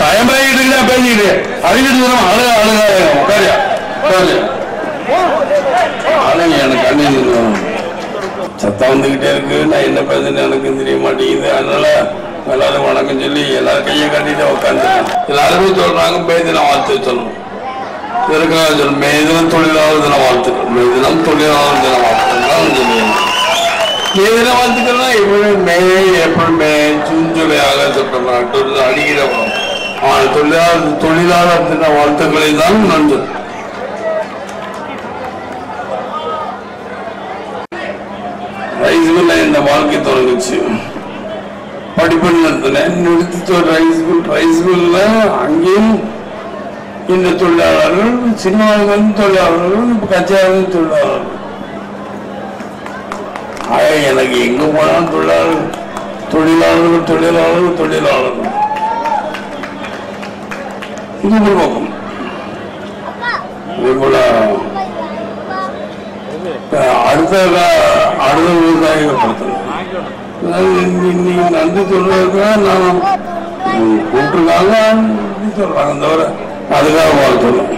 Time ஆகிட்டு பேசிட்டு பேசிக்கிட்டு அறிவிட்டு தூரம் அழுக அழுகாத உட்காரியா உட்காரு எனக்கு கண்ணு சத்தம் வந்துகிட்டே இருக்கு நான் என்ன பேசுன்னு எனக்கு தெரிய மாட்டேங்குது அதனால எல்லாரும் வணக்கம் சொல்லி எல்லாரும் கையை கட்டிட்டு உட்காந்து எல்லாருமே சொல்றாங்க மேதின வாழ்த்து சொல்லணும் இதற்காக சொல்லணும் மேதினம் தொழிலாளர் தினம் வாழ்த்துக்கள் மேதினம் தொழிலாளர் தினம் வாழ்த்துக்கள் சொல்லுவாங்க வாழ்த்துக்கள்னா எப்படி May April May June July August September October தொழிலாளர் தொழிலாளர் தின வாழ்த்துக்களை தான் நான் சொல்றேன் ரைஸ்மில்ல இந்த வாழ்க்கை தொடங்குச்சு. படிப்பணி நடத்தினேன் நிறுத்தி ரைஸ்மில் ரைஸ்மில்ல அங்கேயும் இந்த தொழிலாளர்கள் சின்னவர்கள் தொழிலாளர்கள் இப்ப கச்சார்கள் தொழிலாளர்கள். ஆக எனக்கு எங்க போனாலும் தொழிலாளர்கள் தொழிலாளர்கள் தொழிலாளர்கள் தொழிலாளர்கள். இது ஒரு பக்கம் இதே அடுத்த அடுத்த விவசாயிகள் பொறுத்தவரை நன்றி சொல்றதுக்கு நான் கூப்பிட்டுருக்காங்க நன்றி சொல்றாங்க. தவிர அதுக்காக வாழ்த்தணும்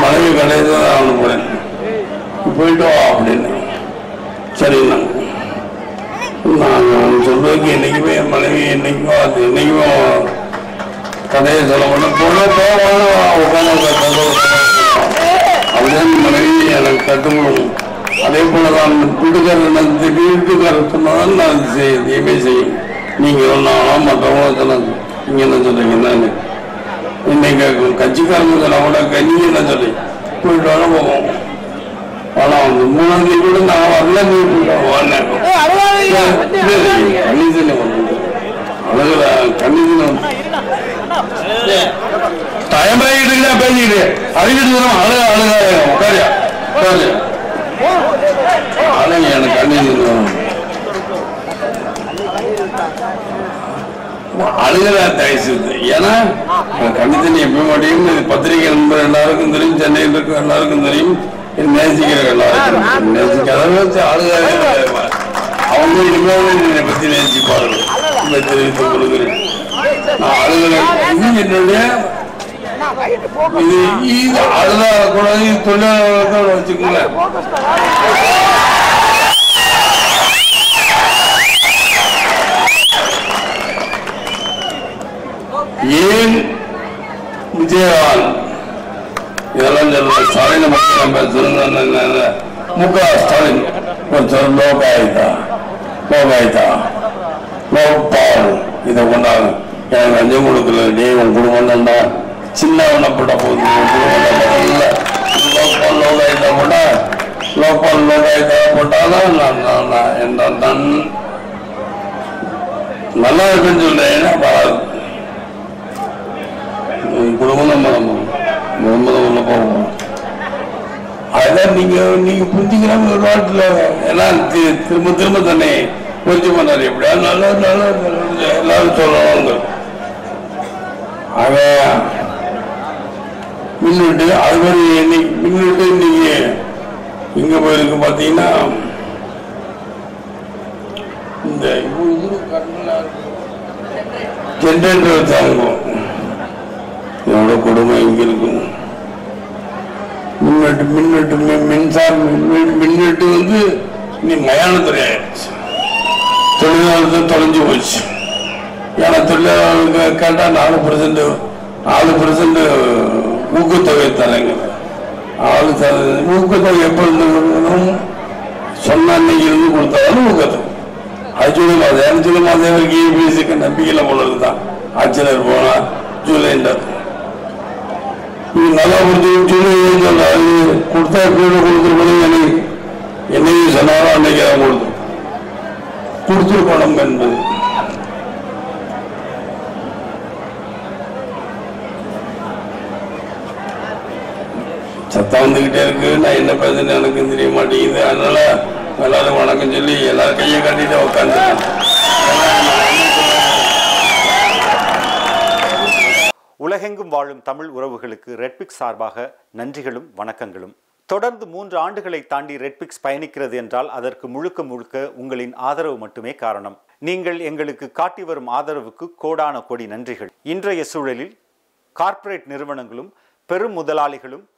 மனைவி கடையில் தான் அனுப்புறேன் போயிட்டு வா அப்படின்னு. சரிண்ணா நான் நான் சொல்றதுக்கு என்னைக்குமே என் மனைவி என்னைக்குமே அது என்னைக்குமே கதையை சொல்ல மாட்டேன் போன போவான உட்காந்து என் மனைவி எனக்கு கற்றுக்கணும் அதே போலதான் வீட்டுக்காரர் நான் வீட்டுக்காரர் சொன்னதான் நான் செய்- எதையுமே செய்யும் நீங்க சொன்னாலும் மற்றவங்க சொன்னாங்க நீங்க என்ன சொல்றீங்க என்னன்னு இன்னைக்கு கட்சிக்காரங்க சொன்னா கூட நீங்க என்ன சொல்லி போயிட்டு வர போவோம் ஆனா அந்த மூணாம் தேதி கூட நான் வரல நீ கண்டிஷன் அழகுல கண்டிஷன் டைம் ஆகிட்டு இருக்கா பேசிக்கிட்டு அறிவிட்டு தூரம் அழுக அழுகாத உட்காரியா உட்காரு அழகு எனக்கு கண்டிஷன் அழுகல தயசு ஏன்னா கண்டித்தனி எப்ப மாட்டேயும் பத்திரிகை நண்பர் எல்லாருக்கும் தெரியும் சென்னையில் எல்லாருக்கும் தெரியும் நேசிக்கிற எல்லாருக்கும் தெரியும். வச்சு அழுகாத அவங்க இனிமேல் என்னை பத்தி நேசிப்பார்கள் தெரிவித்துக் கொள்கிறேன் என்னுடைய இது அழுதா கூட தொழிலாளர்கள் வச்சுக்கோங்களேன் ஏன் விஜயகாந்த் இதெல்லாம் சொல்ல ஸ்டாலின் பற்றி நம்ம சொல்லுங்க மு க ஸ்டாலின் கொஞ்சம் லோகாயுதா லோகாயுதா லோபால் இதை கொண்டாங்க எனக்கு லஞ்சம் கொடுக்கல? டே உன் குடும்பம் தான்டா. சின்ன வண்ணப்பட்ட போகுது. உன் குடும்பம் இல்லை. இல்ல லோபால் போட்டா போட்டாதான் நான் நான் என்ன நான் நல்லா இருக்குன்னு சொல்றேன். வராது உன் குடும்பம் நம்ம நம்ம முகமது உள்ள போவோம். அதான் நீங்க நீங்க புரிஞ்சுக்கிறாங்க ஒரு நாட்டில் எல்லாம் திரும்ப திரும்ப தானே கொஞ்சம் பண்ணாரு எப்படியா நல்லா நல்லா நல்லா எல்லாரும் சொல்லணுங்க ஆக மின்வெட்டு அது மாதிரி இன்னைக்கு மின்வெட்டு இன்னைக்கு இங்க போயிருக்கு பார்த்தீங்கன்னா இந்த ஜென்ரேட்டர் வச்சாங்க. எவ்வளவு கொடுமை இங்க இருக்கும். மின்வெட்டு மின்வெட்டு மின்- மின்சாரம் மின்வெட்டு மின்வெட்டு வந்து நீ மயானத்துறை ஆயிடுச்சு. தொழிலாளர்கள் தொலைஞ்சு போச்சு. ஏன்னா தொழிலாளர்களுக்கு கேட்டால் நாலு பர்சன்ட் நாலு பர்சன்ட் ஊக்கத்தொகை தரங்க. நாலு தர- ஊக்கத்தொகை எப்போ இருந்து கொடுக்கணும் சொன்ன அன்னைக்கு இருந்து கொடுத்தாலும் ஊக்கத்தொகை அது ஜூலை மாதம் ஏன் ஜூலை மாதம் வரைக்கும் இபிஎஸ்க்கு நம்பிக்கையில் போனது தான் ஆட்சியர் போனால் ஜூலைன்றார் இது நல்லா புரிஞ்சு ஜூலை சொல்றாரு கொடுத்தா கூட கொடுத்துருக்கணும் எனக்கு என்னையும் சொன்னாலும் அன்னைக்கு தான் கொடுத்து கொடுத்துருக்கணும் என்பது சத்தம் வந்துகிட்டே இருக்கு. நான் என்ன பேசுன்னு எனக்கு தெரிய மாட்டேங்குது. அதனால எல்லாரும் வணக்கம் சொல்லி எல்லாரும் கையை கட்டிட்டு உட்காந்து உலகெங்கும் வாழும் தமிழ் உறவுகளுக்கு ரெட்பிக்ஸ் சார்பாக நன்றிகளும் வணக்கங்களும். தொடர்ந்து மூன்று ஆண்டுகளை தாண்டி ரெட்பிக்ஸ் பயணிக்கிறது என்றால் அதற்கு முழுக்க முழுக்க உங்களின் ஆதரவு மட்டுமே காரணம். நீங்கள் எங்களுக்கு காட்டி வரும் ஆதரவுக்கு கோடான கோடி நன்றிகள். இன்றைய சூழலில் கார்ப்பரேட் நிறுவனங்களும் பெரும் முதலாளிகளும்